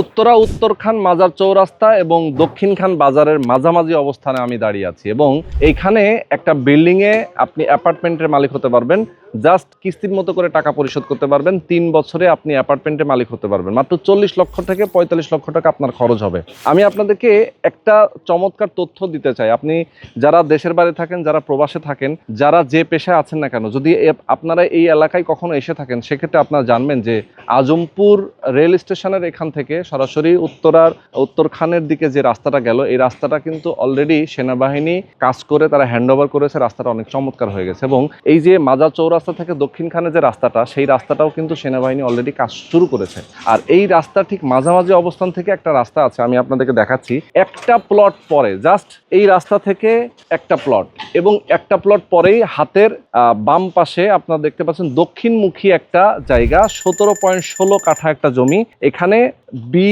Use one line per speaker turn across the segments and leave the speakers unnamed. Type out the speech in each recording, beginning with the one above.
উত্তরা উত্তরখান মাজার চৌরাস্তা এবং দক্ষিণখান বাজারের মাঝামাঝি অবস্থানে আমি দাঁড়িয়ে আছি এবং এইখানে একটা বিল্ডিং এ আপনি অ্যাপার্টমেন্টের মালিক হতে পারবেন। জাস্ট কিস্তির মতো করে টাকা পরিশোধ করতে পারবেন। তিন বছরে আপনি অ্যাপার্টমেন্টের মালিক হতে পারবেন। মাত্র চল্লিশ লক্ষ থেকে পঁয়তাল্লিশ লক্ষ টাকা আপনার খরচ হবে। আমি আপনাদেরকে একটা চমৎকার তথ্য দিতে চাই। আপনি যারা দেশের বাইরে থাকেন, যারা প্রবাসে থাকেন, যারা যে পেশায় আছেন না কেন, যদি আপনারা এই এলাকায় কখনো এসে থাকেন, সেক্ষেত্রে আপনারা জানবেন যে আজমপুর রেল স্টেশনের এখান থেকে সরাসরি উত্তরার, উত্তরখানের দিকে যে রাস্তাটা গেল, এই রাস্তাটা কিন্তু অলরেডি সেনাবাহিনী কাজ করে, তারা হ্যান্ড ওভার করেছে, রাস্তাটা অনেক চমৎকার হয়ে গেছে। এবং এই যে মাজার চৌরাস্তা থেকে দক্ষিণখানে যে রাস্তাটা, সেই রাস্তাটাও কিন্তু সেনাবাহিনী অলরেডি কাজ শুরু করেছে। আর এই রাস্তা ঠিক মাঝামাঝি অবস্থান থেকে একটা রাস্তা আছে, আমি আপনাদেরকে দেখাচ্ছি। একটা প্লট পরে জাস্ট এই রাস্তা থেকে একটা প্লট এবং একটা প্লট পরেই হাতের বাম পাশে আপনারা দেখতে পাচ্ছেন দক্ষিণমুখী একটা জায়গা, সতেরো পয়েন্ট ষোলো কাঠা একটা জমি। এখানে বি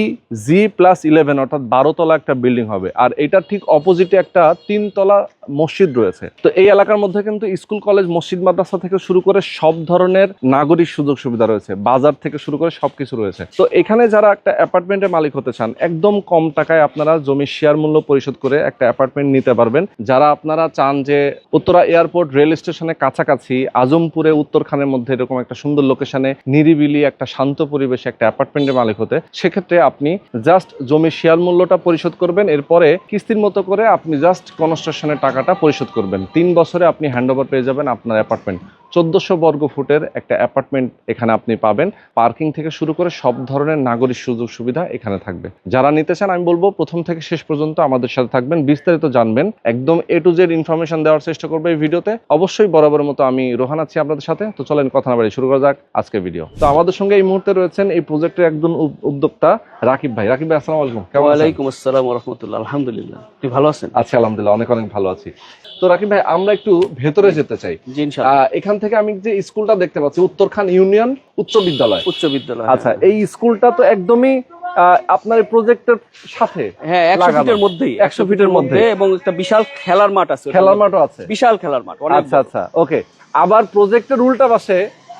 জি প্লাস ইলেভেন অর্থাৎ বারো তলা একটা বিল্ডিং হবে। আর এটা ঠিক অপোজিটে একটা তিনতলা মসজিদ রয়েছে। তো এই এলাকার মধ্যে কিন্তু স্কুল কলেজ মসজিদ, মাদ্রাসা থেকে শুরু করে সব ধরনের নাগরিক সুযোগ সুবিধা রয়েছে। বাজার থেকে শুরু করে সবকিছু রয়েছে। তো এখানে যারা একটা অ্যাপার্টমেন্টের মালিক হতে চান, একদম কম টাকায় আপনারা জমির শেয়ার মূল্য পরিশোধ করে একটা অ্যাপার্টমেন্ট নিতে পারবেন। যারা আপনারা চান যে উত্তরা এয়ারপোর্ট রেল স্টেশনের কাছাকাছি, আজমপুরে, উত্তরখানের মধ্যে এরকম একটা সুন্দর লোকেশনে নিরিবিলি একটা শান্ত পরিবেশে একটা অ্যাপার্টমেন্টের মালিক হতে সেক্ষেত্রে আপনি জাস্ট জমি শেয়ার মূল্যটা পরিশোধ করবেন, এরপরে কিস্তির মতো করে আপনি জাস্ট কনস্ট্রাকশনের টাকাটা পরিশোধ করবেন। তিন বছরে আপনি হ্যান্ড ওভার পেয়ে যাবেন আপনার অ্যাপার্টমেন্ট চোদ্দশো বর্গ ফুটের একটা অ্যাপার্টমেন্ট এখানে আপনি পাবেন। পার্কিং থেকে শুরু করে সব ধরনের নাগরিক সুযোগ সুবিধা এখানে থাকবে। যারা নিতে চান আমি বলব প্রথম থেকে শেষ পর্যন্ত আমাদের সাথে থাকবেন বিস্তারিত জানবেন। একদম এ টু জেড ইনফরমেশন দেওয়ার চেষ্টা করবে এই ভিডিওতে। অবশ্যই বরাবর মতো আমি রোহান আছি আপনাদের সাথে। তো চলেন কথা না বাড়ি শুরু করা যাক আজকে ভিডিও। তো আমাদের সঙ্গে এই মুহূর্তে রয়েছেন এই প্রজেক্টের একজন উদ- উদ্যোক্তা রাকিব ভাই। রাকিব ভাই আসসালামু আলাইকুম। কেমন?
ওয়ালাইকুম আসসালাম রহমতুল্লাহ আলহামদুলিল্লাহ। আপনি ভালো আছেন?
আছি আলহামদুলিল্লাহ অনেক অনেক ভালো আছি। তো রাকিব ভাই আমরা একটু ভেতরে যেতে চাই। এখান থেকে আমি যে স্কুলটা দেখতে পাচ্ছি উত্তরখান ইউনিয়ন উচ্চ বিদ্যালয়।
উচ্চ বিদ্যালয়
আচ্ছা এই স্কুলটা তো একদমই আপনার প্রজেক্টের সাথে
হ্যাঁ একশো ফিটের মধ্যেই একশো
ফিটের মধ্যে।
এবং একটা বিশাল খেলার মাঠ আছে
খেলার মাঠও আছে।
বিশাল খেলার মাঠ
আচ্ছা আচ্ছা ওকে। আবার প্রজেক্টের উল্টা পাশে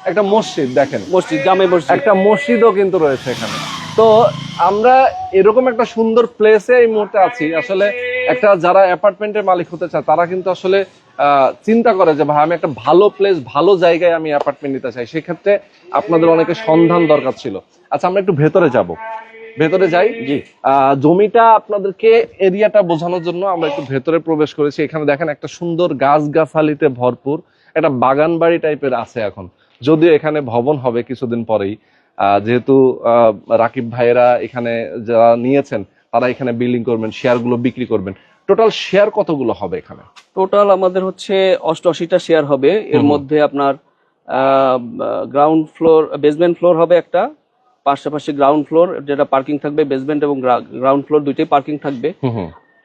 একটা মসজিদ দেখেন।
মসজিদ জামে মসজিদ।
একটা মসজিদও কিন্তু রয়েছে এখানে। তো আমরা এরকম একটা সুন্দর প্লেসে এই মুহূর্তে আছি। আসলে একটা যারা অ্যাপার্টমেন্টের মালিক হতে চায় তারা কিন্তু আসলে চিন্তা করে যে ভাই আমি একটা ভালো প্লেস ভালো জায়গায় আমি অ্যাপার্টমেন্ট নিতে চাই। সেক্ষেত্রে আপনাদের অনেকে সন্ধান দরকার ছিল। আচ্ছা আমরা একটু ভেতরে যাব। ভেতরে যাই।
জি।
জমিটা আপনাদেরকে এরিয়াটা বোঝানোর জন্য আমরা একটু ভেতরে প্রবেশ করেছি। এখানে দেখেন একটা সুন্দর গাছ গাছালিতে ভরপুর একটা বাগান বাড়ি টাইপের আছে এখন। যদিও এখানে ভবন হবে কিছুদিন পরেই। আহ, যেহেতু আহ, রাকিব ভাইয়েরা এখানে যারা নিয়েছেন তারা এখানে বিল্ডিং করবেন শেয়ারগুলো বিক্রি করবেন। টোটাল শেয়ার কতগুলো হবে এখানে?
টোটাল আমাদের হচ্ছে অষ্টআশিটা শেয়ার হবে। এর মধ্যে আপনার গ্রাউন্ড ফ্লোর বেসমেন্ট ফ্লোর হবে একটা। পাশাপাশি গ্রাউন্ড ফ্লোর যেটা পার্কিং থাকবে বেসমেন্ট এবং গ্রাউন্ড ফ্লোর দুইটাই পার্কিং থাকবে।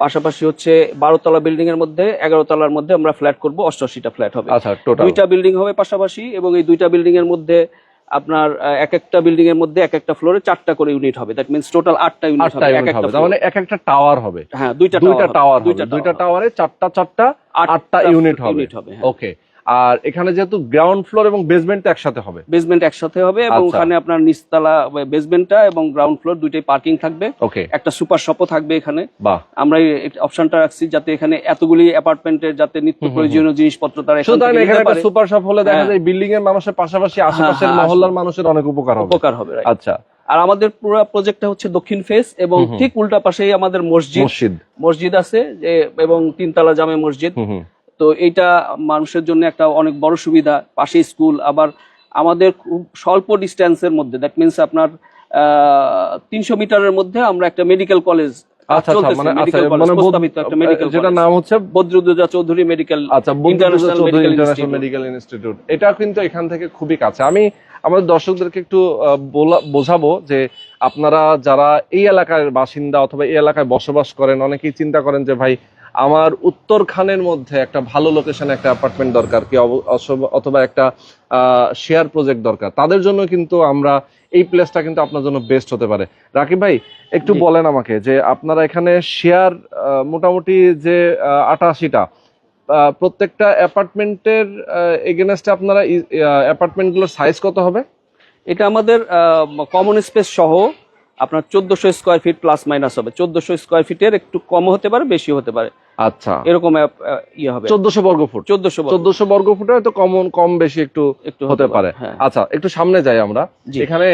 পাশাপাশি হচ্ছে বারো তলা বিল্ডিং এর মধ্যে এগারো তলার মধ্যে আমরা ফ্ল্যাট করব অষ্টআশিটা ফ্ল্যাট হবে।
আচ্ছা টোটাল
দুইটা বিল্ডিং হবে পাশাপাশি এবং এই দুইটা বিল্ডিং এর মধ্যে আপনার এক একটা বিল্ডিং এর মধ্যে এক একটা ফ্লোরে চারটা করে ইউনিট হবে। দ্যাট মিনস টোটাল আটটা ইউনিট হবে এক একটা
তাহলে এক একটা টাওয়ার হবে।
হ্যাঁ দুইটা
দুইটা টাওয়ার
দুইটা
টাওয়ারে চারটা চারটা আটটা ইউনিট হবে।
ইউনিট হবে।
ওকে আর এখানে যেহেতু গ্রাউন্ড ফ্লোর এবং বেসমেন্ট একসাথে হবে।
বেসমেন্ট একসাথে হবে এবং
আচ্ছা।
ওখানে আপনার নিচতলা বেসমেন্টটা এবং গ্রাউন্ড ফ্লোর দুইটাই পার্কিং থাকবে।
ওকে
একটা সুপার শপও থাকবে এখানে।
বাহ।
আমরা অপশনটা রাখছি যাতে এখানে এতগুলি অ্যাপার্টমেন্টের যাতে নিত্য প্রয়োজনীয় জিনিসপত্র তারা এখান
এখানে একটা সুপার শপ হলে দেখা
হ্যাঁ।
যায় বিল্ডিং এর মানুষের পাশাপাশি আশেপাশের
হ্যাঁ,
মহল্লার মানুষের অনেক উপকার হবে।
উপকার হবে?
আচ্ছা।
আর আমাদের পুরো প্রজেক্টটা হচ্ছে দক্ষিণ ফেস এবং। ঠিক উল্টা পাশেই আমাদের মসজিদ।
মসজিদ।
মসজিদ আছে যে এবং তিনতলা জামে মসজিদ। তো এটা মানুষের জন্য একটা অনেক বড় সুবিধা। পাশে স্কুল আবার আমাদের খুব স্বল্প ডিস্টেন্সের মধ্যে দ্যাট মিনস আপনার তিনশো মিটারের মধ্যে আমরা একটা মেডিকেল কলেজ
আচ্ছা আচ্ছা মানে মানে
মেডিকেল
যেটা নাম হচ্ছে
বদরুদ্দোজা চৌধুরী মেডিকেল
আচ্ছা। মেডিকেল ইনস্টিটিউট এটা কিন্তু এখান থেকে খুবই কাছে। আমি আমাদের দর্শকদেরকে একটু বোঝাবো যে আপনারা যারা এই এলাকার বাসিন্দা অথবা এই এলাকায় বসবাস করেন অনেকেই চিন্তা করেন যে ভাই আমার উত্তরখানের মধ্যে একটা ভালো লোকেশনে একটা অ্যাপার্টমেন্ট দরকার কি অথবা একটা শেয়ার প্রজেক্ট দরকার। তাদের জন্য কিন্তু আমরা এই প্লেসটা কিন্তু আপনার জন্য বেস্ট হতে পারে। রাকিব ভাই একটু বলেন আমাকে যে আপনারা এখানে শেয়ার মোটামুটি যে আটাশিটা প্রত্যেকটা অ্যাপার্টমেন্টের এগেনস্টে আপনারা অ্যাপার্টমেন্টগুলোর সাইজ কত হবে?
এটা আমাদের কমন স্পেস সহ আপনার চোদ্দশো স্কোয়ার ফিট প্লাস মাইনাস হবে। চোদ্দশো স্কোয়ার ফিটের একটু কম হতে পারে বেশি হতে পারে।
আচ্ছা।
এরকম ইয়ে হবে।
চোদ্দশো বর্গ ফুট।
চোদ্দশো
চোদ্দশো বর্গ ফুটে হয়তো কমন কম বেশি একটু
একটু
হতে পারে
হ্যাঁ।
আচ্ছা একটু সামনে যাই আমরা। এখানে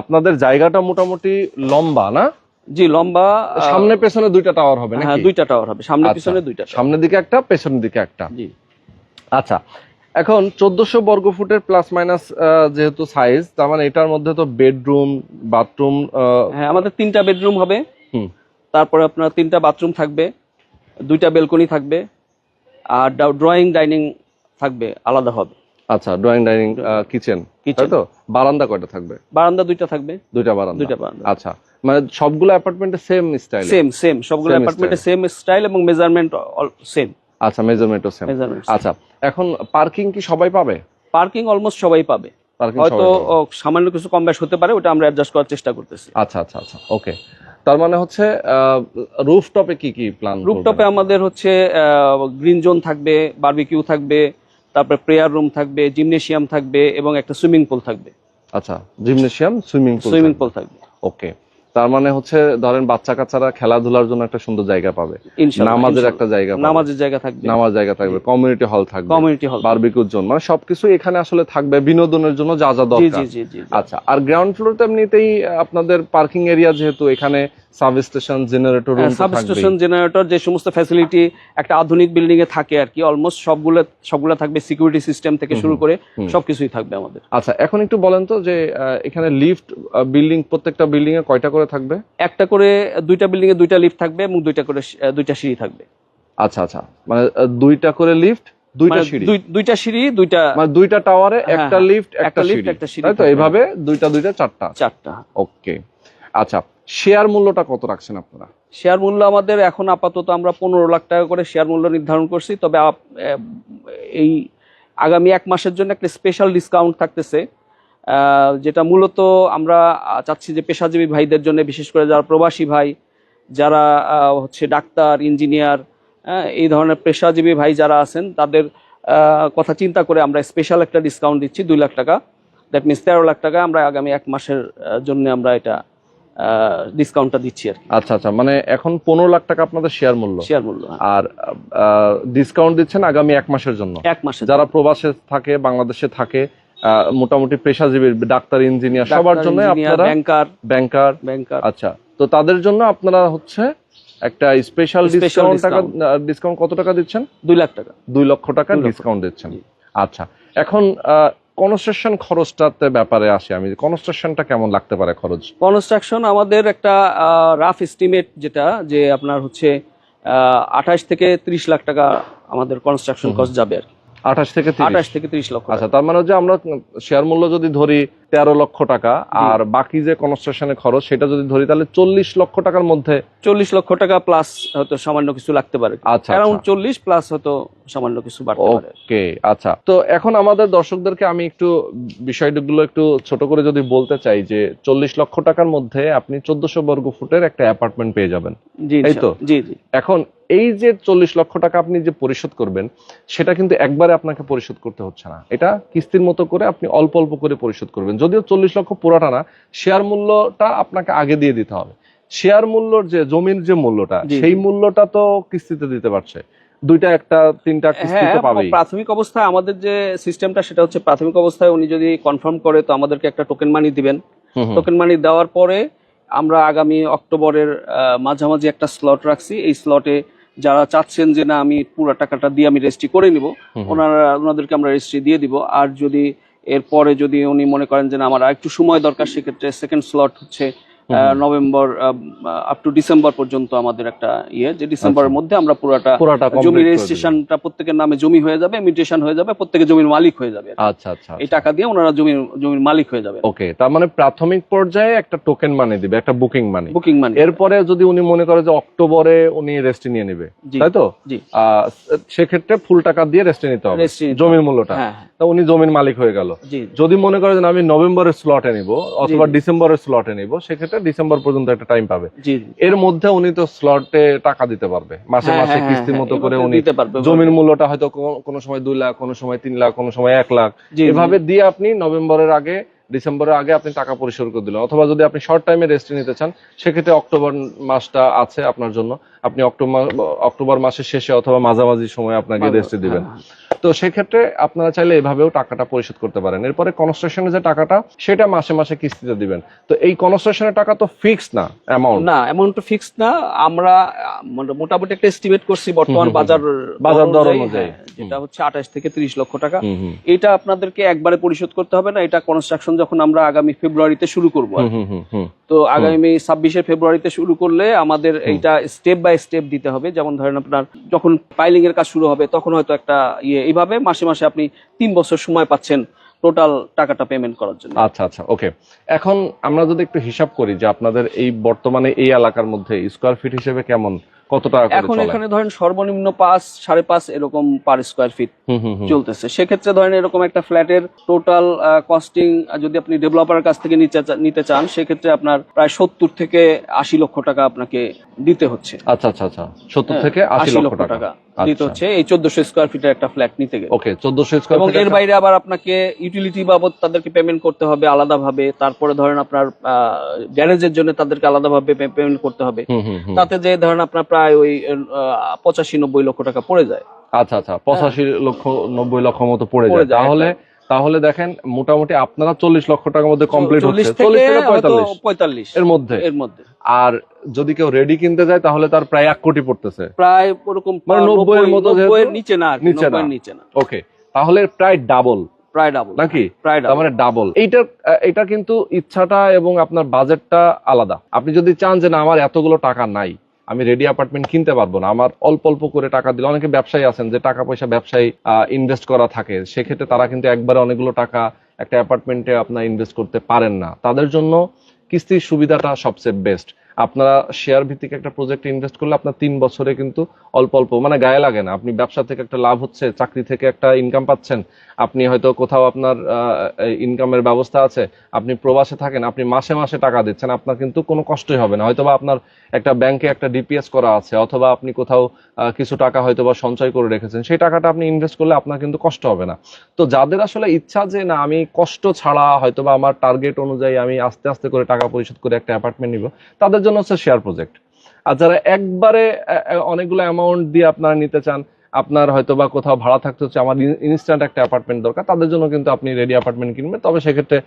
আপনাদের জায়গাটা মোটামুটি লম্বা না?
জি লম্বা
সামনে পেছনে দুইটা টাওয়ার হবে
হ্যাঁ দুইটা টাওয়ার হবে। সামনে
আচ্ছা।
পিছনে দুইটা।
সামনের দিকে একটা পেছনের দিকে একটা।
জি।
আচ্ছা এখন চোদ্দশো বর্গ ফুটের প্লাস মাইনাস যেহেতু সাইজ তার মানে এটার মধ্যে তো বেডরুম বাথরুম
হ্যাঁ আমাদের তিনটা বেডরুম হবে।
হুম।
তারপরে আপনার তিনটা বাথরুম থাকবে। দুইটা বেলকনি থাকবে আর ড্রয়িং ডাইনিং থাকবে আলাদা হবে।
আচ্ছা ড্রয়িং ডাইনিং কিচেন তাই
কিচেন
তো বারান্দা কয়টা থাকবে?
বারান্দা দুইটা থাকবে।
দুইটা বারান্দা।
দুইটা বারান্দা।
আচ্ছা মানে সবগুলো অ্যাপার্টমেন্টে সেম স্টাইল
সেম সেম সবগুলো অ্যাপার্টমেন্টে সেম স্টাইল এবং মেজারমেন্ট সেম
আচ্ছা মেজারমেন্টও সেম আচ্ছা এখন পার্কিং কি সবাই পাবে?
পার্কিং অলমোস্ট সবাই পাবে। হয়তো সামান্য কিছু কম বেশ হতে পারে ওটা আমরা অ্যাডজাস্ট করার চেষ্টা করতেছি।
আচ্ছা আচ্ছা আচ্ছা ওকে তার মানে হচ্ছে রুফটপে কি কি প্ল্যান
রুফটপে আমাদের হচ্ছে গ্রিন জোন থাকবে বারবিকিউ থাকবে তারপরে প্রেয়ার রুম থাকবে জিমনেশিয়াম থাকবে এবং একটা সুইমিং পুল থাকবে।
আচ্ছা gymnasium swimming pool
swimming pool থাকবে।
ওকে তার মানে হচ্ছে ধরেন বাচ্চা কাচ্চারা খেলাধুলার জন্য একটা সুন্দর জায়গা পাবে। নামাজের একটা জায়গা
নামাজের জায়গা থাকবে।
নামাজ জায়গা থাকবে কমিউনিটি হল থাকবে।
কমিউনিটি হল
বারবিকুর জন্য মানে সবকিছু এখানে আসলে থাকবে বিনোদনের জন্য যা যা
জি
দরকার। আচ্ছা আর গ্রাউন্ড ফ্লোর তো এমনিতেই আপনাদের পার্কিং এরিয়া যেহেতু এখানে substation generator
substation generator যে সমস্ত ফ্যাসিলিটি একটা আধুনিক বিল্ডিং এ থাকে আর কি অলমোস্ট সবগুলো সবগুলো থাকবে সিকিউরিটি সিস্টেম থেকে শুরু করে সবকিছুই থাকবে আমাদের।
আচ্ছা এখন একটু বলেন তো যে এখানে লিফট বিল্ডিং প্রত্যেকটা বিল্ডিং এ কয়টা করে থাকবে?
একটা করে দুইটা বিল্ডিং এ দুইটা লিফট থাকবে এবং দুইটা করে দুইটা সিঁড়ি থাকবে।
আচ্ছা আচ্ছা মানে দুইটা করে লিফট দুইটা
মানে
সিঁড়ি।
দুই- দুইটা সিঁড়ি দুইটা
মানে দুইটা টাওয়ারে
হ্যাঁ,
একটা
হ্যাঁ,
লিফট
একটা
একটা সিঁড়ি।
একটা সিঁড়ি
তাই তো। এইভাবে দুইটা দুইটা চারটা।
চারটা।
ওকে আচ্ছা শেয়ার মূল্যটা কত রাখছেন আপনারা?
শেয়ার মূল্য আমাদের এখন আপাতত আমরা পনেরো লাখ টাকা করে শেয়ার মূল্য নির্ধারণ করছি, তবে এই আগামী এক মাসের জন্য একটা স্পেশাল ডিসকাউন্ট থাকতেছে যেটা মূলত আমরা চাচ্ছি যে পেশাজীবী ভাইদের জন্য, বিশেষ করে যারা প্রবাসী ভাই, যারা হচ্ছে ডাক্তার, ইঞ্জিনিয়ার এই ধরনের পেশাজীবী ভাই যারা আছেন, তাদের কথা চিন্তা করে আমরা স্পেশাল একটা ডিসকাউন্ট দিচ্ছি, দুই লাখ টাকা দ্যাট মিনস তেরো লাখ টাকা আমরা আগামী এক মাসের জন্য আমরা এটা ডিসকাউন্টটা দিচ্ছি আর
আচ্ছা আচ্ছা মানে এখন পনেরো লাখ টাকা আপনাদের শেয়ার মূল্য।
শেয়ার মূল্য হ্যাঁ।
আর ডিসকাউন্ট দিচ্ছেন আগামী এক মাসের জন্য।
এক মাসে
যারা প্রবাসে থাকে বাংলাদেশে থাকে মোটামুটি পেশাজীবী ডাক্তার ইঞ্জিনিয়ার সবার জন্য আপনারা
ব্যাংকার
ব্যাংকার
ব্যাংকার
আচ্ছা তো তাদের জন্য আপনারা হচ্ছে একটা স্পেশাল ডিসকাউন্ট টাকা ডিসকাউন্ট কত টাকা দিচ্ছেন?
দুই লাখ টাকা।
দুই লক্ষ টাকা ডিসকাউন্ট দিচ্ছেন। আচ্ছা এখন কনস্ট্রাকশন খরচটাতে ব্যাপারে আসি আমি। কনস্ট্রাকশনটা কেমন লাগতে পারে খরচ?
কনস্ট্রাকশন আমাদের একটা রাফ এস্টিমেট যেটা যে আপনার হচ্ছে আঠাশ থেকে ত্রিশ লাখ টাকা আমাদের কনস্ট্রাকশন
খরচ
কস্ট যাবে আর কি।
আঠাশ থেকে
আঠাশ থেকে ত্রিশ লক্ষ
আচ্ছা তার মানে যে আমরা শেয়ার মূল্য যদি ধরি তেরো লক্ষ টাকা আর বাকি যে কনস্ট্রাকশনের খরচ সেটা যদি ধরি তাহলে চল্লিশ লক্ষ টাকার মধ্যে
চল্লিশ লক্ষ টাকা প্লাস হয়তো সামান্য কিছু লাগতে পারে।
আচ্ছা
অ্যারাউন্ড
আচ্ছা।
চল্লিশ প্লাস হয়তো সামান্য কিছু বাড়তে
ওকে আচ্ছা। তো এখন আমাদের দর্শকদেরকে আমি একটু বিষয়গুলো একটু ছোট করে যদি বলতে চাই যে চল্লিশ লক্ষ টাকার মধ্যে আপনি চোদ্দশো বর্গ ফুটের একটা অ্যাপার্টমেন্ট পেয়ে যাবেন।
জি
এই তো?
জি জি।
এখন এই যে চল্লিশ লক্ষ টাকা আপনি যে পরিশোধ করবেন সেটা কিন্তু একবারে আপনাকে পরিশোধ করতে হচ্ছে না। এটা কিস্তির মতো করে আপনি অল্প অল্প করে পরিশোধ করবেন। যদিও চল্লিশ লক্ষ পুরাটা না শেয়ার মূল্যটা আপনাকে আগে দিয়ে দিতে হবে। শেয়ার মূল্যর যে জমির যে মূল্যটা সেই মূল্যটা তো কিস্তিতে দিতে পারছে। দুইটা একটা তিনটা কিস্তি
হ্যাঁ
তো পাবেই
প্রাথমিক অবস্থায় আমাদের যে সিস্টেমটা সেটা হচ্ছে প্রাথমিক অবস্থায় উনি যদি কনফার্ম করে তো আমাদেরকে একটা টোকেন মানি দিবেন। টোকেন মানি দেওয়ার পরে আমরা আগামী অক্টোবরের মাঝামাঝি একটা স্লট রাখছি। এই স্লটে যারা চাচ্ছেন যে না আমি পুরো টাকাটা দিয়ে আমি রেজিস্ট্রি করে নিব। ওনারা ওনাদেরকে আমরা রেজিস্ট্রি দিয়ে দিব আর যদি এরপরে যদি উনি মনে করেন যে না আমার আর একটু সময় দরকার সেক্ষেত্রে সেকেন্ড স্লট হচ্ছে। নভেম্বর আপ টু ডিসেম্বর পর্যন্ত আমাদের একটা ইয়ে যে ডিসেম্বরের
আচ্ছা।
মধ্যে আমরা পুরাটা জমি রেজিস্ট্রেশনটা প্রত্যেকের নামে জমি হয়ে যাবে মিউটেশন হয়ে যাবে প্রত্যেকে জমির মালিক হয়ে যাবে
আচ্ছা আচ্ছা
এই টাকা দিয়ে ওনারা জমির জমির মালিক হয়ে যাবে।
ওকে তার মানে প্রাথমিক পর্যায়ে একটা টোকেন মানি দিবে একটা বুকিং মানি
বুকিং মানি
এরপরে যদি উনি মনে করে যে অক্টোবরে উনি রেস্ট নিয়ে নেবে তাই তো? সেক্ষেত্রে ফুল টাকা দিয়ে রেস্টে নিতে হবে জমির মূল্যটা।
হ্যাঁ হ্যাঁ,
তা উনি জমির মালিক হয়ে গেল। যদি মনে করে যে আমি নভেম্বরের স্লটে নিব অথবা। ডিসেম্বরের স্লটে নিব সেক্ষেত্রে ডিসেম্বর পর্যন্ত একটা টাইম পাবে। এর মধ্যে উনি তো স্লটে টাকা দিতে পারবে। মাসে
হ্যাঁ,
মাসে
হ্যাঁ,
কিস্তির
হ্যাঁ,
মতো করে উনি জমির মূল্যটা হয়তো কোনো- সময় দুই লাখ কোনো সময় তিন লাখ কোনো সময় এক লাখ। এভাবে দিয়ে আপনি নভেম্বরের আগে ডিসেম্বরের আগে আপনি টাকা পরিশোধ করে দিলেন। অথবা যদি আপনি শর্ট টাইমে রেস্ট নিতে চান সেক্ষেত্রে অক্টোবর মাসটা আছে আপনার জন্য। আপনি অক্টোবর অক্টোবর মাসের শেষে অথবা মাঝামাঝি সময় আপনাকে রেস্ট দিবেন। তো সেক্ষেত্রে আপনারা চাইলে এভাবেও টাকাটা পরিশোধ করতে পারেন। এরপরে কনস্ট্রাকশনের যে টাকাটা সেটা মাসে মাসে কিস্তিতে দিবেন। তো এই কনস্ট্রাকশনের টাকা তো ফিক্স না অ্যামাউন্ট
না অ্যামাউন্ট তো ফিক্স না। আমরা মোটামুটি একটা এস্টিমেট করছি বর্তমান বাজার
বাজার দর
অনুযায়ী। হ্যাঁ, যেটা হচ্ছে আঠাশ থেকে তিরিশ লক্ষ টাকা। এটা আপনাদেরকে একবারে পরিশোধ করতে হবে না। এটা কনস্ট্রাকশন যখন আমরা আগামী ফেব্রুয়ারিতে শুরু করব তো আগামী ছাব্বিশে ফেব্রুয়ারিতে শুরু করলে আমাদের এইটা স্টেপ বাই স্টেপ দিতে হবে। যেমন ধরেন আপনার যখন পাইলিং এর কাজ শুরু হবে তখন হয়তো একটা ইয়ে এইভাবে মাসে মাসে আপনি তিন বছর সময় পাচ্ছেন টোটাল টাকাটা পেমেন্ট করার জন্য।
আচ্ছা আচ্ছা ওকে এখন আমরা যদি একটু হিসাব করি যে আপনাদের এই বর্তমানে এই এলাকার মধ্যে স্কোয়ার ফিট হিসেবে কেমন কত টাকা
এখন এখানে ধরেন সর্বনিম্ন পাঁচ সাড়ে পাঁচ এরকম পার স্কোয়ার ফিট চলতেছে। সেক্ষেত্রে ধরেন এরকম একটা ফ্ল্যাটের টোটাল কস্টিং যদি আপনি ডেভেলপারের কাছ থেকে নিতে চান সেক্ষেত্রে আপনার প্রায় সত্তর থেকে আশি লক্ষ টাকা আপনাকে দিতে হচ্ছে।
আচ্ছা আচ্ছা আচ্ছা। সত্তর
হ্যাঁ,
থেকে আশি লক্ষ টাকা।
দিতে
আচ্ছা।
হচ্ছে। এই চোদ্দশো স্কোয়ার ফিটের একটা ফ্ল্যাট নিতে গেলে।
ওকে চোদ্দশো স্কোয়ার
এবং এর বাইরে আবার আপনাকে ইউটিলিটি বাবদ তাদেরকে পেমেন্ট করতে হবে আলাদাভাবে। তারপরে ধরেন আপনার গ্যারেজের জন্য তাদেরকে আলাদাভাবে পেমেন্ট করতে হবে। তাতে যে ধরেন আপনার প্রায় ওই পঁচাশি নব্বই লক্ষ টাকা পড়ে যায়।
আচ্ছা আচ্ছা পঁচাশি লক্ষ নব্বই লক্ষ মতো পড়ে যায়। তাহলে তাহলে দেখেন মোটামুটি আপনারা চল্লিশ লক্ষ টাকার মধ্যে কমপ্লিট হচ্ছে। চল্লিশ থেকে পঁয়তাল্লিশ। এর মধ্যে।
এর মধ্যে।
আর যদি কেউ রেডি কিনতে যায় তাহলে তার প্রায় এক কোটি পড়তেছে।
প্রায় ওরকম
মানে 90 এর মতো
নিচে না
নিচে না।
নিচে না।
ওকে তাহলে প্রায় ডাবল
প্রায় ডাবল
নাকি?
প্রায় ডাবল
মানে ডাবল এইটার আহ, এটা কিন্তু ইচ্ছাটা এবং আপনার বাজেটটা আলাদা। আপনি যদি চান যে না আমার এতগুলো টাকা নাই আমি রেডি অ্যাপার্টমেন্ট কিনতে পারব না। আমার অল্প অল্প করে টাকা দিলে, অনেকে ব্যবসায়ী আছেন, যে টাকা পয়সা ব্যবসায়ী ইনভেস্ট করা থাকে, সেক্ষেত্রে তারা কিন্তু একবারে অনেকগুলো টাকা একটা অ্যাপার্টমেন্টে আপনার ইনভেস্ট করতে পারেন না। তাদের জন্য কিস্তির সুবিধাটা সবচেয়ে বেস্ট আপনারা শেয়ার ভিত্তিক একটা প্রজেক্টে ইনভেস্ট করলে আপনার তিন বছরে কিন্তু অল্প অল্প মানে গায়ে লাগে না। আপনি ব্যবসা থেকে একটা লাভ হচ্ছে, চাকরি থেকে একটা ইনকাম পাচ্ছেন, আপনি হয়তো কোথাও আপনার ইনকামের ব্যবস্থা আছে, আপনি প্রবাসে থাকেন, আপনি মাসে মাসে টাকা দিচ্ছেন, আপনার কিন্তু কোনো কষ্টই হবে না। হয়তোবা আপনার একটা ব্যাংকে একটা ডিপিএস করা আছে, অথবা আপনি কোথাও কিছু টাকা হয়তোবা সঞ্চয় করে রেখেছেন, সেই টাকাটা আপনি ইনভেস্ট করলে আপনার কিন্তু কষ্ট হবে না। তো যাদের আসলে ইচ্ছা যে, না, আমি কষ্ট ছাড়া হয়তোবা আমার টার্গেট অনুযায়ী আমি আস্তে আস্তে করে টাকা পরিশোধ করে একটা অ্যাপার্টমেন্ট নিব, তাদের জন্য হচ্ছে শেয়ার প্রজেক্ট আর যারা একবারে অনেকগুলো অ্যামাউন্ট দিয়ে আপনারা নিতে চান, আপনার হয়তো বা কোথাও ভাড়া থাকতে হচ্ছে, আমার ইনস্ট্যান্ট একটা অ্যাপার্টমেন্ট দরকার, তাদের জন্য কিন্তু আপনি রেডি অ্যাপার্টমেন্ট কিনবেন, তবে সেক্ষেত্রে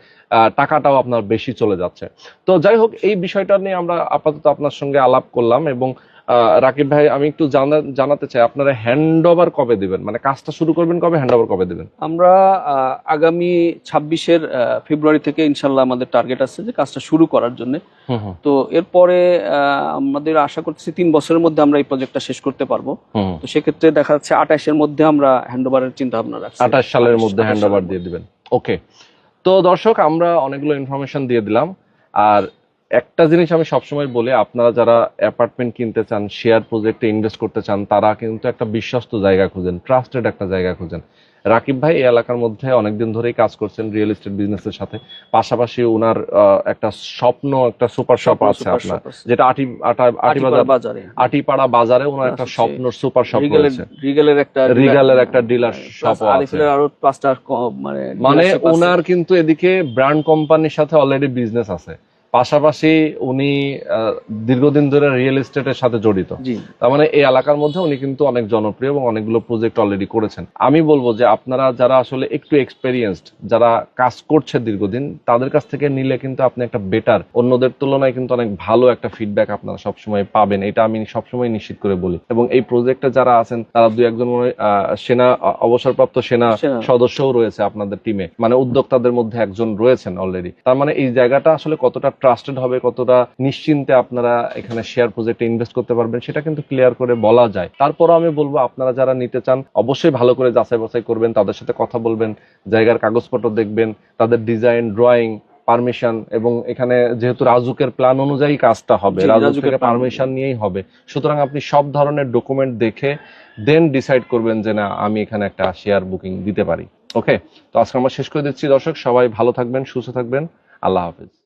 টাকাটাও আপনার বেশি চলে যাচ্ছে। তো যাই হোক, এই বিষয়টা নিয়ে আমরা আপাতত আপনার সঙ্গে আলাপ করলাম এবং রাকিব ভাই আমি একটু জানা- জানাতে চাই আপনারা হ্যান্ড ওভার কবে দিবেন? মানে কাজটা শুরু করবেন কবে হ্যান্ড ওভার কবে দিবেন?
আমরা আগামী ছাব্বিশের ফেব্রুয়ারি থেকে ইনশাল্লাহ আমাদের টার্গেট আছে যে কাজটা শুরু করার জন্য। তো এরপরে আমাদের আশা করতেছি তিন বছরের মধ্যে আমরা এই প্রজেক্টটা শেষ করতে পারব। তো সেক্ষেত্রে দেখা যাচ্ছে আঠাশের মধ্যে আমরা হ্যান্ড ওভারের চিন্তা ভাবনা রাখছি।
আঠাশ সালের মধ্যে হ্যান্ড ওভার দিয়ে দিবেন। ওকে তো দর্শক আমরা অনেকগুলো ইনফরমেশন দিয়ে দিলাম। আর একটা জিনিস আমি সবসময় বলি আপনারা যারা অ্যাপার্টমেন্ট কিনতে চান শেয়ার প্রজেক্টে ইনভেস্ট করতে চান তারা কিন্তু একটা বিশ্বস্ত জায়গা খুঁজেন ট্রাস্টেড একটা জায়গা খুঁজেন। রাকিব ভাই এই এলাকার মধ্যে অনেকদিন ধরেই কাজ করছেন রিয়েল এস্টেট বিজনেসের সাথে। পাশাপাশি ওনার একটা স্বপ্ন একটা সুপার শপ আছে আপনার যেটা আটি আটা বাজার। আটিপাড়া বাজারে ওনার একটা স্বপ্ন সুপার শপ রয়েছে।
রিগেলের একটা
রিগেলের একটা dealer shop ও আছে।
আরও পাঁচটা মানে
মানে ওনার কিন্তু এদিকে ব্র্যান্ড কোম্পানির সাথে অলরেডি বিজনেস আছে। পাশাপাশি উনি দীর্ঘদিন ধরে রিয়েল এস্টেটের সাথে জড়িত। তার মানে এই এলাকার মধ্যে উনি কিন্তু অনেক জনপ্রিয় এবং অনেকগুলো প্রজেক্ট অলরেডি করেছেন। আমি বলব যে আপনারা যারা আসলে একটু এক্সপেরিয়েন্সড যারা কাজ করছে দীর্ঘদিন তাদের কাছ থেকে নিলে কিন্তু আপনি একটা বেটার অন্যদের তুলনায় কিন্তু অনেক ভালো একটা ফিডব্যাক আপনারা সবসময় পাবেন। এটা আমি সবসময় নিশ্চিত করে বলি। এবং এই প্রজেক্টে যারা আছেন তারা দুই একজন আহ, সেনা অবসরপ্রাপ্ত সেনা। সদস্যও রয়েছে আপনাদের টিমে মানে উদ্যোক্তাদের মধ্যে একজন রয়েছেন অলরেডি তার মানে এই জায়গাটা আসলে কতটা ট্রাস্টেড হবে কতটা নিশ্চিন্তে আপনারা এখানে শেয়ার প্রজেক্টে ইনভেস্ট করতে পারবেন সেটা কিন্তু ক্লিয়ার করে বলা যায়। তারপরও আমি বলব আপনারা যারা নিতে চান অবশ্যই ভালো করে যাচাই বাছাই করবেন তাদের সাথে কথা বলবেন জায়গার কাগজপত্র দেখবেন তাদের ডিজাইন ড্রয়িং পারমিশন এবং এখানে যেহেতু রাজুকের প্ল্যান অনুযায়ী কাজটা হবে
রাজুকের
পারমিশন নিয়েই হবে। সুতরাং আপনি সব ধরনের ডকুমেন্ট দেখে দেন ডিসাইড করবেন যে না আমি এখানে একটা শেয়ার বুকিং দিতে পারি। ওকে তো আজকে আমরা শেষ করে দিচ্ছি। দর্শক সবাই ভালো থাকবেন সুস্থ থাকবেন। আল্লাহ হাফিজ।